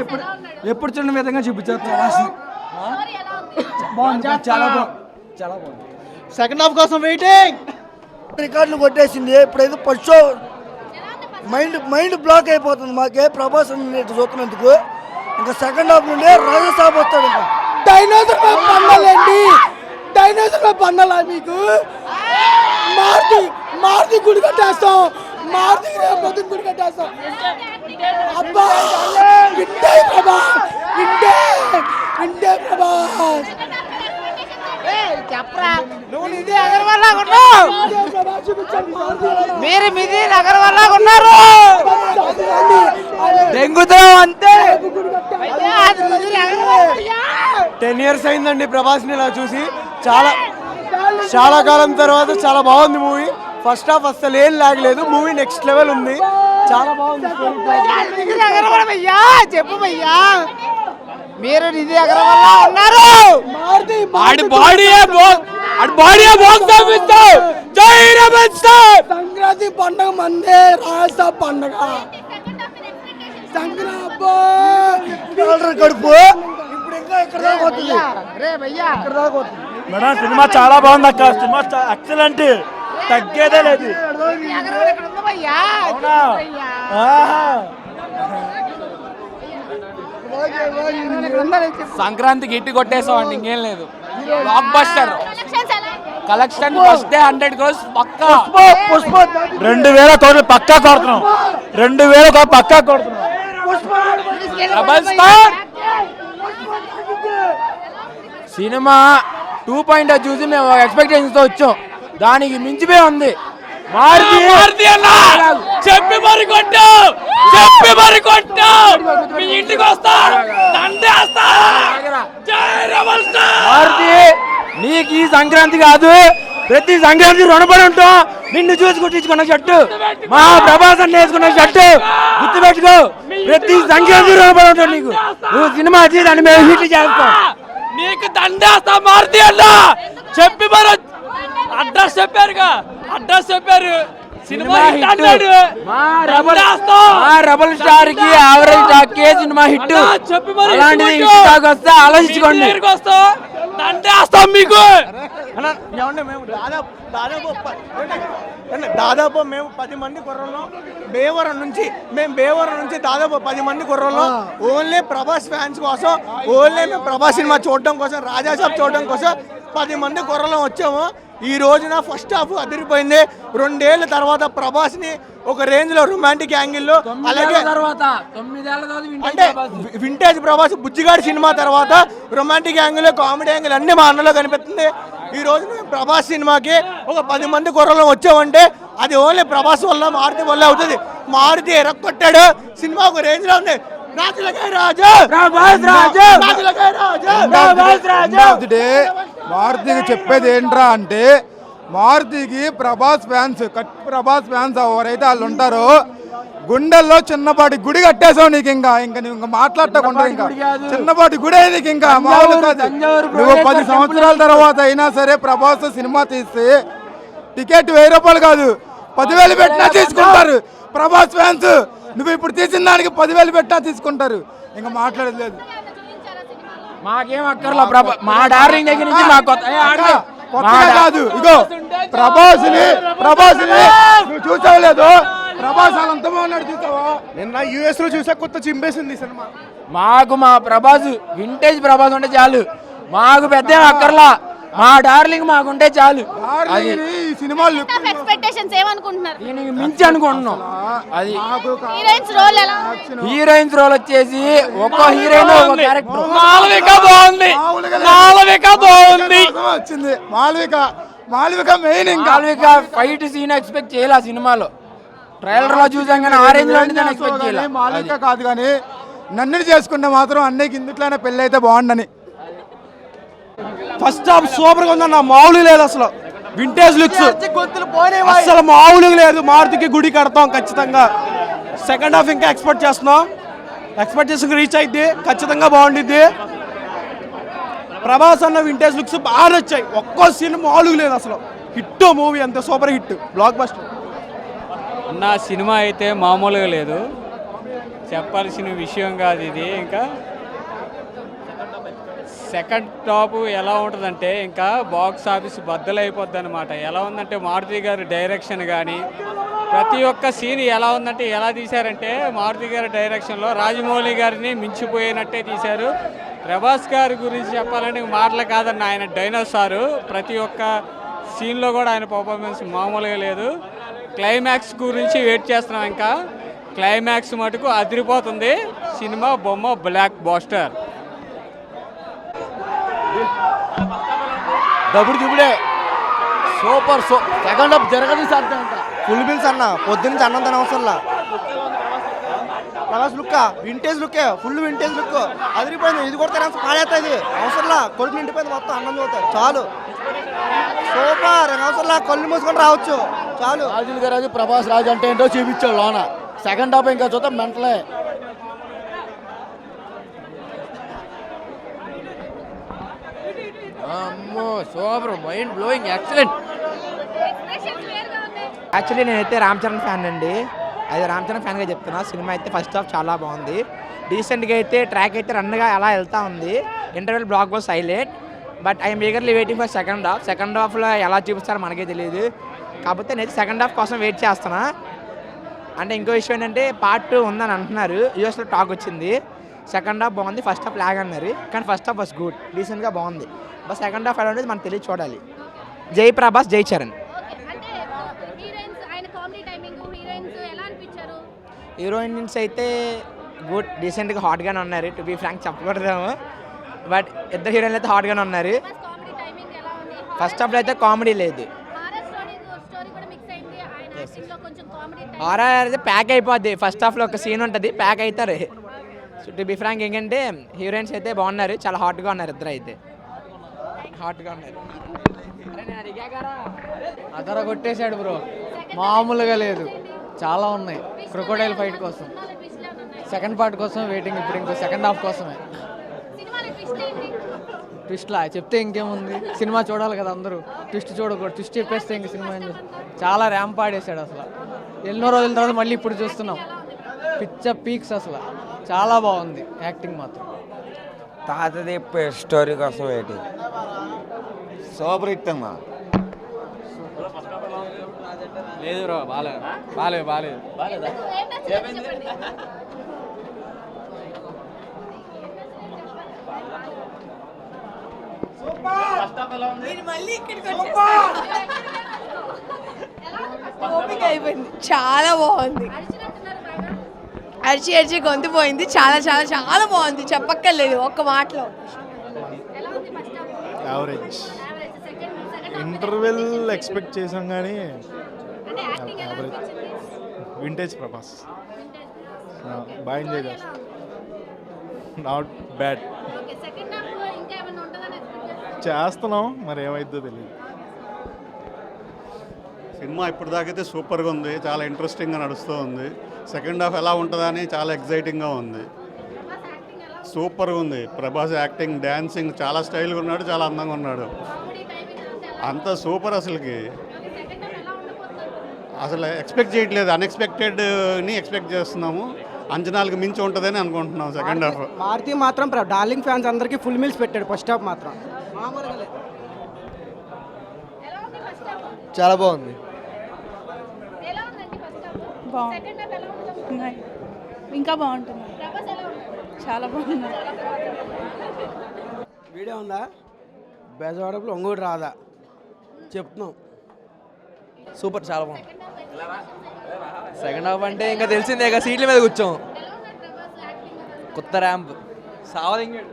ఎప్పుడు ఎప్పుడు చూడని విధంగా చూపించారు ప్రభాస్ని బాగుంది చాలా బాగుంది. చాలా బాగుంది. సెకండ్ హాఫ్ కోసం వెయిటింగ్ రికార్డులు కొట్టేసింది. ఇప్పుడైతే first show mind mind block అయిపోతుంది మాకే ప్రభాస్ చూస్తున్నందుకు. ఇంకా సెకండ్ హాఫ్ నుండి రాజసాబ్ వస్తాడు ఇంకా. డైనోసర్ పండాలండి డైనోసర్ పండాలా మీకు? మారుతి మారుతి గుడి కట్టేస్తాం. మారుతి రేపు గుడి కట్టేస్తాం. అబ్బా ఇంటే ప్రభాస్ ఇంటే ఇంటే ప్రభాస్ నువ్వు నిధి అగర్వాల్ ఉన్నావు. ప్రభాస్ చూపించండి. మారుతి మీరు మిది అగర్వాల్ ఉన్నారు. దెంగుతాం అంతే. టెన్ ఇయర్స్ అయిందండి ప్రభాస్ని ఇలా చూసి. చాలా చాలా కాలం తర్వాత చాలా బాగుంది మూవీ ఫస్ట్ హాఫ్ అసలు ఏం లాగలేదు మూవీ నెక్స్ట్ లెవెల్ ఉంది. చాలా బాగుంది చెప్పు మీరు నిధి అగర్వాల్ ఉన్నారు. ఆడి బాడీ ఆడి బాడీ బాక్స్ ఆఫీస్ జై రమేష్ సంక్రాంతి పండగ మందే రాజా పండగ. సంక్రాంతి. ఆల్రెడీ కడుపు. ఇప్పుడు ఇంకా ఇక్కడ దాకా పోతుంది? రే భయ్యా ఇక్కడ దాకా పోతుంది? మేడం సినిమా చాలా బాగుంది అక్క. సినిమా ఎక్సలెంట్ తగ్గేదే లేదు నిధి అగర్వాల్ ఇక్కడ ఉంది భయ్యా అవునా? చెప్పు భయ్యా. ఆహా. ఇక్కడ ఉందని చెప్పు. సంక్రాంతికి ఇట్టి కొట్టేసాం అండి ఇంకేం లేదు blockbuster collection first day hundred crores పక్కా. పుష్ప రెండు వేల కోట్లు పక్కా కొడుతున్నాం. రెండు వేల కోట్లు పక్కా కొడుతున్నాం. Double star cinema two point చూసి మేము ఎక్స్పెక్టేషన్స్తో వచ్చాం. దానికి మించిపోయి ఉంది. చెప్పి మరి కొట్టు! చెప్పి మరి కొట్టు! మీ ఇంటికి వస్తా! మారుతి నీకు ఈ సంక్రాంతి కాదు. ప్రతి సంక్రాంతి రుణపడి ఉంటాం నిన్ను చూసి కుట్టించుకున్న షర్టు మా ప్రభాస్ వేసుకున్న షర్టు. గుర్తుపెట్టుకో. ప్రతి సంక్రాంతి రుణపడి ఉంటాం నీకు. నువ్వు సినిమా దాన్ని మేము హిట్ చేస్తాం. నీకు దండేస్తా మారుతి అన్న! చెప్పి మరి అడ్రస్ చెప్పారుగా అడ్రస్ చెప్పారు. సినిమా రెబల్ స్టార్కి యావరేజ్ టాక్ కే సినిమా హిట్? అలాంటిది హిట్ టాక్ వస్తే ఆలోచించుకోండి. దండేస్తాం మీకు. మేము దాదాపు దాదాపు? దాదాపు మేము పది మంది కుర్రలం బేవరం నుంచి మేము బేవరం నుంచి దాదాపు పది మంది కుర్రలం ఓన్లీ ప్రభాస్ ఫ్యాన్స్ కోసం ఓన్లీ మేము ప్రభాస్ సినిమా చూడడం కోసం రాజాసాబ్ చూడడం కోసం పది మంది కుర్రలం వచ్చాము. ఈ రోజున ఫస్ట్ హాఫ్ అదిరిపోయింది. రెండేళ్ళ తర్వాత ప్రభాస్ని ఒక రేంజ్లో రొమాంటిక్ యాంగిల్లో అలాగే తర్వాత అంటే వింటేజ్ ప్రభాస్ బుజ్జిగాడి సినిమా తర్వాత రొమాంటిక్ యాంగిల్ కామెడీ యాంగిల్ అన్ని మా అన్నలో కనిపిస్తుంది. ఈ రోజు ప్రభాస్ సినిమాకి ఒక పది మంది కుర్రలు వచ్చామంటే అది ఓన్లీ ప్రభాస్ వల్ల మారుతి వల్ల అవుతుంది. మారుతి ఎరక్కొట్టాడు సినిమా ఒక రేంజ్లో ఉంది. డే మారుతికి చెప్పేది ఏంట్రా అంటే మారుతికి Prabhas fans cut Prabhas fans ఎవరైతే వాళ్ళు ఉంటారో గుండెల్లో చిన్నపాటి గుడి కట్టేసావు నీకు ఇంకా. ఇంకా నువ్వు ఇంకా మాట్లాడకుండా ఇంకా. చిన్నపాటి గుడి నీకు ఇంకా. మామూలు కాదు. నువ్వు పది సంవత్సరాల తర్వాత అయినా సరే ప్రభాస్ సినిమా తీస్తే టికెట్ వెయ్యి రూపాయలు కాదు పదివేలు పెట్టినా తీసుకుంటారు ప్రభాస్ ఫ్యాన్స్. నువ్వు ఇప్పుడు తీసిన దానికి పదివేలు పెట్టినా తీసుకుంటారు. ఇంకా మాట్లాడేది లేదు. మాకేం అక్కర్లా ప్రభా మా డార్లింగ్ దగ్గర నుంచి మా కొత్త కాదు. ఇగో ప్రభాస్ని ప్రభాస్ని నువ్వు చూసావు లేదు? ప్రభాస్ అంత బాగున్నాడు చూసావా? నిన్న యుఎస్లో చూసా కొత్త చింపేసింది సినిమా. మాకు మా ప్రభాస్ వింటేజ్ ప్రభాస్ ఉంటే చాలు. మాకు పెద్ద ఏం అక్కర్లా. మా డార్లింగ్ మాకుంటే చాలు. అది డార్లింగ్ని ఈ సినిమా లుక్ ఎక్స్పెక్టేషన్స్ ఏమనుకుంటున్నారు? దీనికి మించి అనుకుంటున్నాం. అది హీరోయిన్స్ రోల్ ఎలా హీరోయిన్స్ రోల్ వచ్చేసి ఒక్కో హీరోయిన్ ఒక క్యారెక్టర్. మాలవిక బాగుంది. మాలవిక బాగుంది. వచ్చింది. మాల్విక మాల్విక మెయిన్ ఇంకా. మాలవిక ఫైట్ సీన్ ఎక్స్పెక్ట్ చేయాలి ఆ సినిమాలో. ట్రైలర్లో చూసాం కానీ ఆ రేంజ్లో నేను ఎక్స్పెక్ట్ చేయాలి. మాల్విక కాదు కానీ నన్ను చేసుకుంటే మాత్రం అన్నయ్యకి ఇందుట్లోనే పెళ్ళి అయితే బాగుండని. ఫస్ట్ హాఫ్ సూపర్గా ఉందన్న మామూలు లేదు అసలు. వింటేజ్ లుక్స్ అసలు మామూలు లేదు. మారుతికి గుడి కడతాం ఖచ్చితంగా. సెకండ్ హాఫ్ ఇంకా ఎక్స్పెక్ట్ చేస్తున్నాం. ఎక్స్పెక్ట్ చేసి రీచ్ అయితే ఖచ్చితంగా బాగుండిద్ది. ప్రభాస్ అన్న వింటేజ్ లుక్స్ బాగా వచ్చాయి ఒక్కో సీన్ మామూలుగా లేదు అసలు. హిట్ మూవీ అంతే సూపర్ హిట్ బ్లాక్ బస్టర్ అన్న సినిమా అయితే మామూలుగా లేదు. చెప్పాల్సిన విషయం కాదు ఇది. ఇంకా సెకండ్ టాప్ ఎలా ఉంటుందంటే ఇంకా బాక్స్ ఆఫీస్ బద్దలైపోద్ది అనమాట ఎలా ఉందంటే మారుతి గారి డైరెక్షన్ కానీ ప్రతి ఒక్క సీన్ ఎలా ఉందంటే ఎలా తీశారంటే మారుతి గారి డైరెక్షన్లో రాజమౌళి గారిని మించిపోయినట్టే తీశారు. ప్రభాస్ గారి గురించి చెప్పాలంటే మాటలు కాదన్న ఆయన డైనోసారు. ప్రతి ఒక్క సీన్లో కూడా ఆయన పర్ఫార్మెన్స్ మామూలుగా లేదు. క్లైమాక్స్ గురించి వెయిట్ చేస్తున్నాం ఇంకా. క్లైమాక్స్ మటుకు అదిరిపోతుంది. సినిమా బొమ్మ బ్లాక్ బాస్టర్. డబ్బుడు దిగుడే సూపర్ సో సెకండ్ హాఫ్ జరగదు సార్ అంట. ఫుల్ బిల్స్ అన్న పొద్దున్న అన్నం తిన అవసరంలా. Prabhas look vintage look full vintage look అదిరిపోయింది ఇది కూడా తినాల్సి పాడేస్తుంది అవసరంలా కొడుకు నిండిపోయింది మొత్తం అన్నం చూస్తారు చాలు. సూపర్ అవసరంలా కళ్ళు మూసుకొని రావచ్చు. చాలు. రాజుల గారు ప్రభాస్ రాజు అంటే ఏంటో చూపించాడు లోన. సెకండ్ హాఫ్ ఇంకా చూద్దాం మెంటలే. అమ్మో super. Mind blowing excellent actually నేనైతే రామ్ చరణ్ ఫ్యాన్ అండి. అది రామ్ చరణ్ ఫ్యాన్గా చెప్తున్నా. సినిమా అయితే ఫస్ట్ హాఫ్ చాలా బాగుంది. డీసెంట్గా అయితే ట్రాక్ అయితే రన్గా అలా వెళ్తా ఉంది. Interval block was silent but I'm eagerly waiting for second half second హాఫ్లో ఎలా చూపిస్తారో మనకే తెలియదు. కాకపోతే నేను సెకండ్ హాఫ్ కోసం వెయిట్ చేస్తున్నా. అంటే ఇంకో విషయం ఏంటంటే పార్ట్ టూ ఉందని అంటున్నారు. యూఎస్లో టాక్ వచ్చింది. సెకండ్ హాఫ్ బాగుంది ఫస్ట్ హాఫ్ లాగ్ అన్నారు. కానీ ఫస్ట్ హాఫ్ వాస్ గుడ్ డీసెంట్గా బాగుంది. బట్ సెకండ్ హాఫ్ ఎలా ఉండేది మనకు తెలియదు చూడాలి. జై ప్రభాస్ జై చరణ్. హీరోయిన్స్ అయితే గుడ్ డీసెంట్గా హాట్గానే ఉన్నారు. టు బీ ఫ్రాంక్ చెప్పకూడదేమో. బట్ ఇద్దరు హీరోయిన్లు అయితే హాట్గానే ఉన్నారు. ఫస్ట్ హాఫ్లో అయితే కామెడీ లేదు. హారర్ అయితే ప్యాక్ అయిపోద్ది. ఫస్ట్ హాఫ్లో ఒక సీన్ ఉంటుంది ప్యాక్ అవుతారు సో టు బి ఫ్రాంక్ ఏంటంటే హీరోయిన్స్ అయితే బాగున్నారు. చాలా హాట్గా ఉన్నారు ఇద్దరు అయితే. హాట్గా ఉన్నారు. అదర కొట్టేశాడు బ్రో. మామూలుగా లేదు. చాలా ఉన్నాయి. క్రొకోడైల్ ఫైట్ కోసం. సెకండ్ పార్ట్ కోసం వెయిటింగ్ ఇప్పుడు ఇంకో సెకండ్ హాఫ్ కోసమే. ట్విస్ట్ ట్విస్ట్లా చెప్తే ఇంకేముంది? సినిమా చూడాలి కదా అందరూ. ట్విస్ట్ చూడకూడదు. ట్విస్ట్ చెప్పేస్తే ఇంక సినిమా ఏం చాలా ర్యాంప్ ఆడేశాడు అసలు. ఎన్నో రోజుల తర్వాత మళ్ళీ ఇప్పుడు చూస్తున్నాం. పిచ్చ పీక్స్ అసలు. చాలా బాగుంది యాక్టింగ్ మాత్రం. తాతది స్టోరీ కోసం ఏంటి? సూపర్ హిట్ అమ్మా. లేదు బ్రో బాలేదు బాలేదు అయిపోయింది. చాలా బాగుంది. అరిచి అరిచి గొంతు పోయింది. చాలా చాలా చాలా బాగుంది. చెప్పక్కర్లేదు ఒక్క మాటలో. యావరేజ్ ఇంటర్వెల్ ఎక్స్పెక్ట్ చేసాం కానీ అంటే యాక్టింగ్ ఎలా అనిపించింది వింటేజ్ ప్రభాస్ బాగా ఎంజాయ్ చేస్తాం నాట్ బ్యాడ్ చేస్తున్నాం మరి ఏమైద్దో తెలియదు సినిమా ఇప్పటిదాకైతే సూపర్గా ఉంది చాలా ఇంట్రెస్టింగ్గా నడుస్తూ ఉంది. సెకండ్ హాఫ్ ఎలా ఉంటుందా అని చాలా ఎగ్జైటింగ్గా ఉంది. సూపర్గా ఉంది. ప్రభాస్ యాక్టింగ్ డ్యాన్సింగ్ చాలా స్టైల్గా ఉన్నాడు చాలా అందంగా ఉన్నాడు. అంతా సూపర్ అసలుకి. అసలు ఎక్స్పెక్ట్ చేయట్లేదు. అన్ఎక్స్పెక్టెడ్ని ఎక్స్పెక్ట్ చేస్తున్నాము. అంచనాలకు మించి ఉంటుందని అనుకుంటున్నాం సెకండ్ హాఫ్. మారుతి మాత్రం డార్లింగ్ ఫ్యాన్స్ అందరికీ ఫుల్ మీల్స్ పెట్టాడు ఫస్ట్ హాఫ్ మాత్రం ఎలా ఉంది ఫస్ట్ హాఫ్ చాలా బాగుంది. ఎలా ఉందండి ఫస్ట్ హాఫ్ బాగుంది. సెకండ్ హాఫ్ ఎలా ఉండబోతుంది ఇంకా బాగుంటుంది. చాలా బాగుంది. వీడియో ఉందా? బెజవాడపులు ఒంగోడు రాదా? చెప్తున్నాం. సూపర్ చాలా బాగుంది. సెకండ్ హాఫ్ అంటే ఇంకా తెలిసిందే ఇక సీట్ల మీద కూర్చోం. కొత్త ర్యాంప్ సావదింగాడు